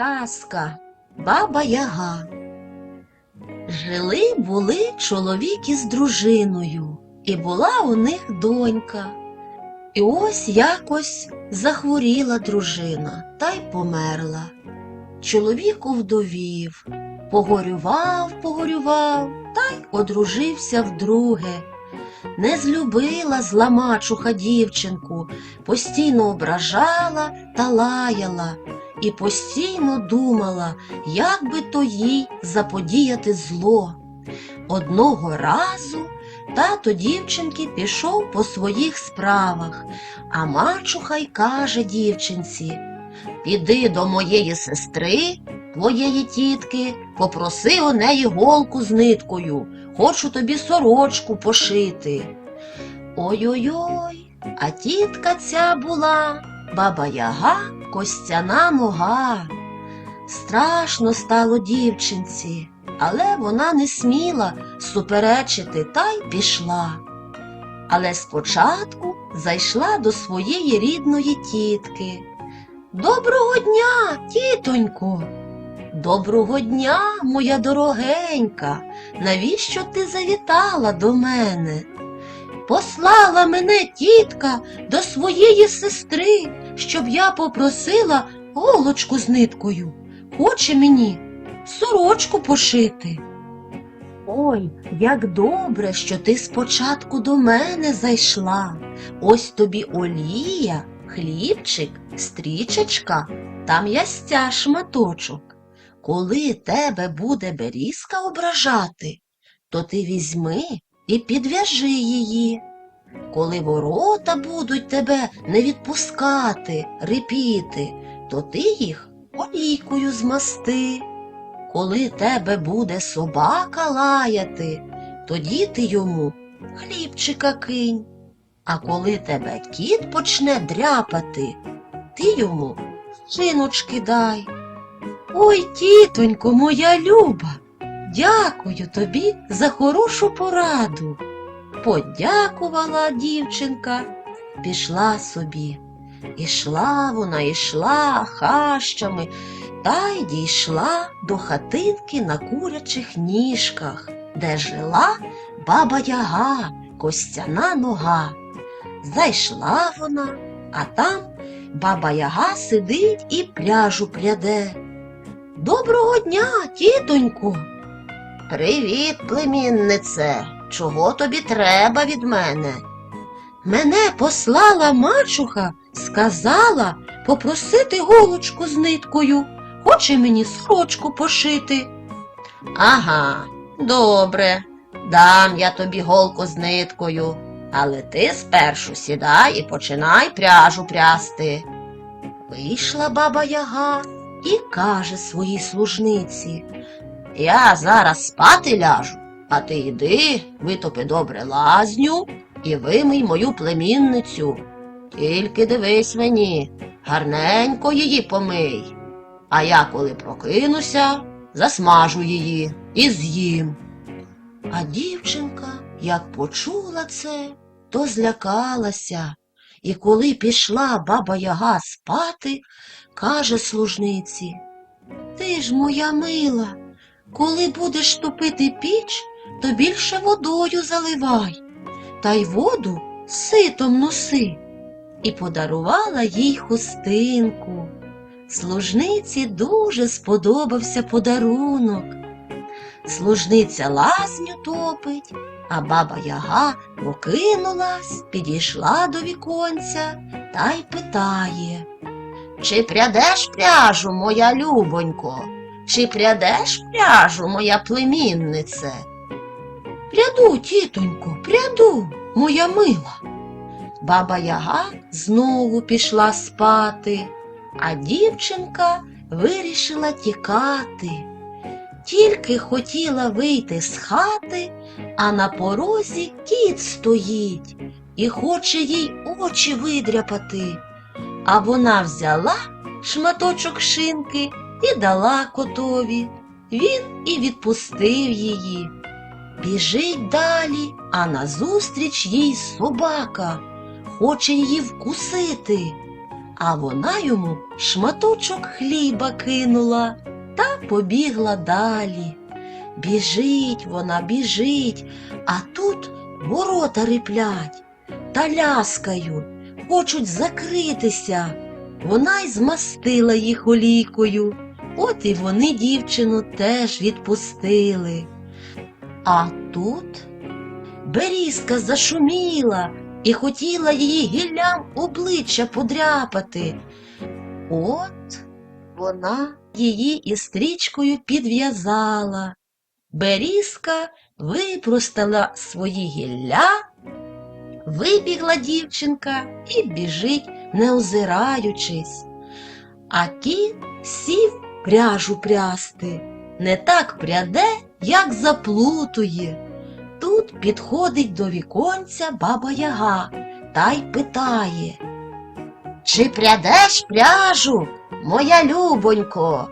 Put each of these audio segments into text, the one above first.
Казка Баба Яга. Жили були чоловік із дружиною, і була у них донька. І ось якось захворіла дружина та й померла. Чоловік овдовів, погорював, погорював та й одружився вдруге. Не злюбила зла мачуха дівчинку, постійно ображала та лаяла і постійно думала, як би то їй заподіяти зло. Одного разу тато дівчинки пішов по своїх справах, а мачуха й каже дівчинці Піди до моєї сестри, твоєї тітки, попроси у неї голку з ниткою, хочу тобі сорочку пошити. Ой-ой-ой, а тітка ця була баба Яга костяна нога. Страшно стало дівчинці, але вона не сміла суперечити та й пішла. Але спочатку зайшла до своєї рідної тітки. Доброго дня, тітонько. Доброго дня, моя дорогенька. Навіщо ти завітала до мене? Послала мене тітка до своєї сестри, щоб я попросила голочку з ниткою. Хоче мені сорочку пошити. Ой, як добре, що ти спочатку до мене зайшла. Ось тобі олія, хлібчик, стрічечка та м'ястя шматочок. Коли тебе буде берізка ображати, то ти візьми і підв'яжи її. Коли ворота будуть тебе не відпускати, рипіти, то ти їх олійкою змасти. Коли тебе буде собака лаяти, тоді ти йому хлібчика кинь. А коли тебе кіт почне дряпати, ти йому шиночки дай. Ой, тітонько, моя люба, дякую тобі за хорошу пораду. Подякувала дівчинка, пішла собі. Ішла вона, ішла хащами та й дійшла до хатинки на курячих ніжках, де жила баба Яга, костяна нога. Зайшла вона, а там баба Яга сидить і пляжу пряде. Доброго дня, тітонько. Привіт, племіннице. Чого тобі треба від мене? Мене послала мачуха, сказала попросити голочку з ниткою. Хоче мені сорочку пошити. Ага, добре, дам я тобі голку з ниткою, але ти спершу сідай і починай пряжу прясти. Вийшла баба Яга і каже своїй служниці Я зараз спати ляжу, а ти йди, витопи добре лазню і вимий мою племінницю. Тільки дивись мені, гарненько її помий. А я, коли прокинуся, засмажу її і з'їм. А дівчинка, як почула це, то злякалася, і коли пішла баба Яга спати, каже служниці Ти ж моя мила, коли будеш топити піч, то більше водою заливай, та й воду ситом носи. І подарувала їй хустинку. Служниці дуже сподобався подарунок. Служниця лазню топить, а баба Яга прокинулась, підійшла до віконця та й питає Чи прядеш пряжу, моя любонько? Чи прядеш пряжу, моя племіннице? Пряду, тітонько, пряду, моя мила. Баба Яга знову пішла спати, а дівчинка вирішила тікати. Тільки хотіла вийти з хати, а на порозі кіт стоїть і хоче їй очі видряпати. А вона взяла шматочок шинки і дала котові. Він і відпустив її. Біжить далі, а назустріч їй собака, хоче її вкусити. а вона йому шматочок хліба кинула та побігла далі. Біжить вона, біжить, а тут ворота риплять та ляскають, хочуть закритися. Вона й змастила їх олійкою. От і вони дівчину теж відпустили. А тут берізка зашуміла і хотіла її гіллям обличчя подряпати. От вона її і стрічкою підв'язала. Берізка випростала свої гілля, вибігла дівчинка і біжить, не озираючись. А кіт сів пряжу прясти, не так пряде, як заплутує. Тут підходить до віконця баба Яга та й питає. Чи прядеш пряжу, моя любонько?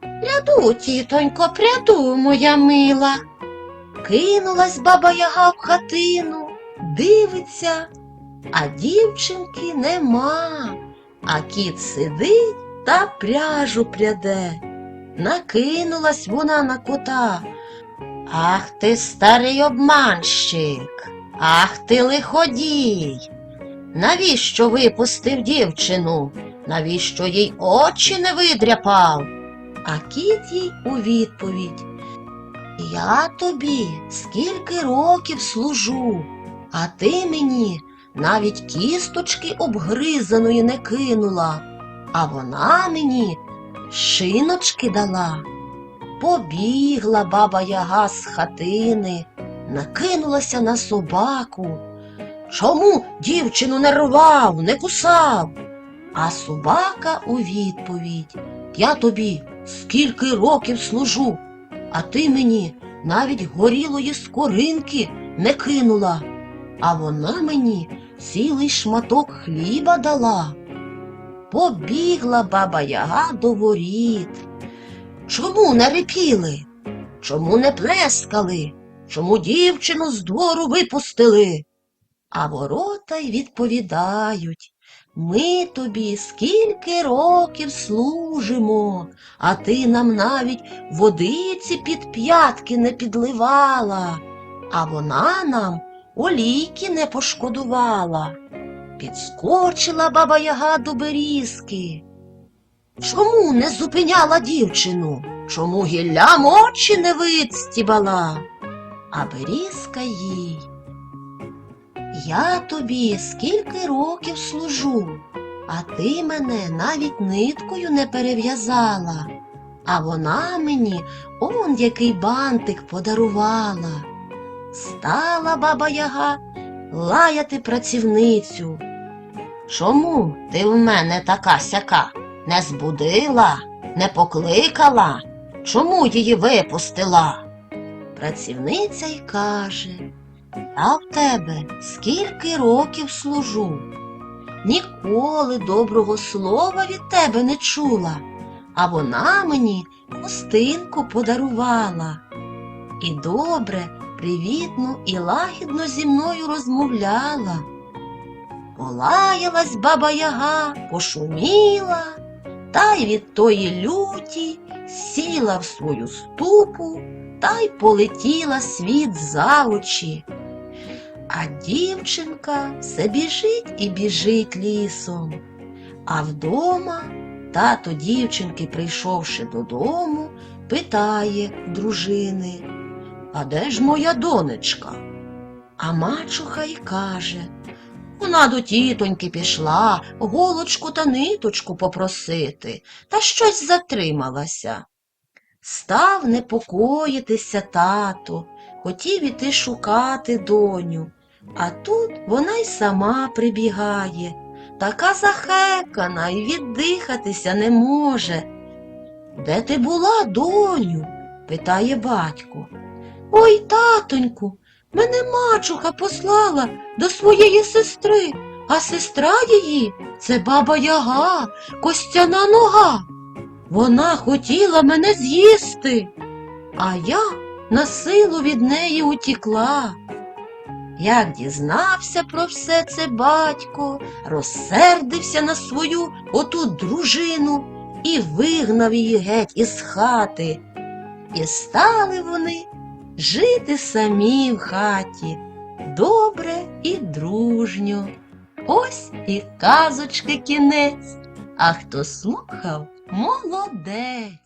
Пряду, тітонько, пряду, моя мила. Кинулась баба Яга в хатину, дивиться, а дівчинки нема, а кіт сидить та пряжу пряде. Накинулась вона на кота. Ах ти, старий обманщик, ах ти лиходій. Навіщо випустив дівчину? Навіщо їй очі не видряпав? А кіт їй у відповідь. Я тобі скільки років служу, а ти мені навіть кісточки обгризаної не кинула, а вона мені шиночки дала. Побігла баба Яга з хатини, накинулася на собаку. Чому дівчину не рвав, не кусав? А собака у відповідь Я тобі скільки років служу, а ти мені навіть горілої скоринки не кинула, а вона мені цілий шматок хліба дала. Побігла баба Яга до воріт. Чому не репіли? Чому не плескали? Чому дівчину з двору випустили? А ворота й відповідають ми тобі скільки років служимо, а ти нам навіть водиці під п'ятки не підливала, а вона нам олійки не пошкодувала. Підскочила баба Яга до берізки. Чому не зупиняла дівчину? Чому гіллям очі не вистібала? А берізка їй. Я тобі скільки років служу, а ти мене навіть ниткою не перев'язала, а вона мені он який бантик подарувала. Стала баба Яга лаяти працівницю. Чому ти в мене така сяка? Не збудила, не покликала? Чому її випустила? Працівниця й каже а в тебе скільки років служу? Ніколи доброго слова від тебе не чула, а вона мені хустинку подарувала. І добре, привітно і лагідно зі мною розмовляла. Полаялась баба Яга, пошуміла, та й від тої люті сіла в свою ступу та й полетіла світ за очі. А дівчинка все біжить і біжить лісом. А вдома тато дівчинки, прийшовши додому, питає дружини А де ж моя донечка? А мачуха й каже Вона до тітоньки пішла голочку та ниточку попросити, та щось затрималася. Став непокоїтися тато, хотів іти шукати доню. А тут вона й сама прибігає, така захекана і віддихатися не може. Де ти була, доню? питає батько. Ой, татоньку, мене мачуха послала до своєї сестри, а сестра її це баба Яга, костяна нога. Вона хотіла мене з'їсти, а я на силу від неї утікла. Як дізнався про все це батько, розсердився на свою оту дружину і вигнав її геть із хати. І стали вони жити самі в хаті, добре і дружньо. Ось і казочки кінець, а хто слухав, молодець.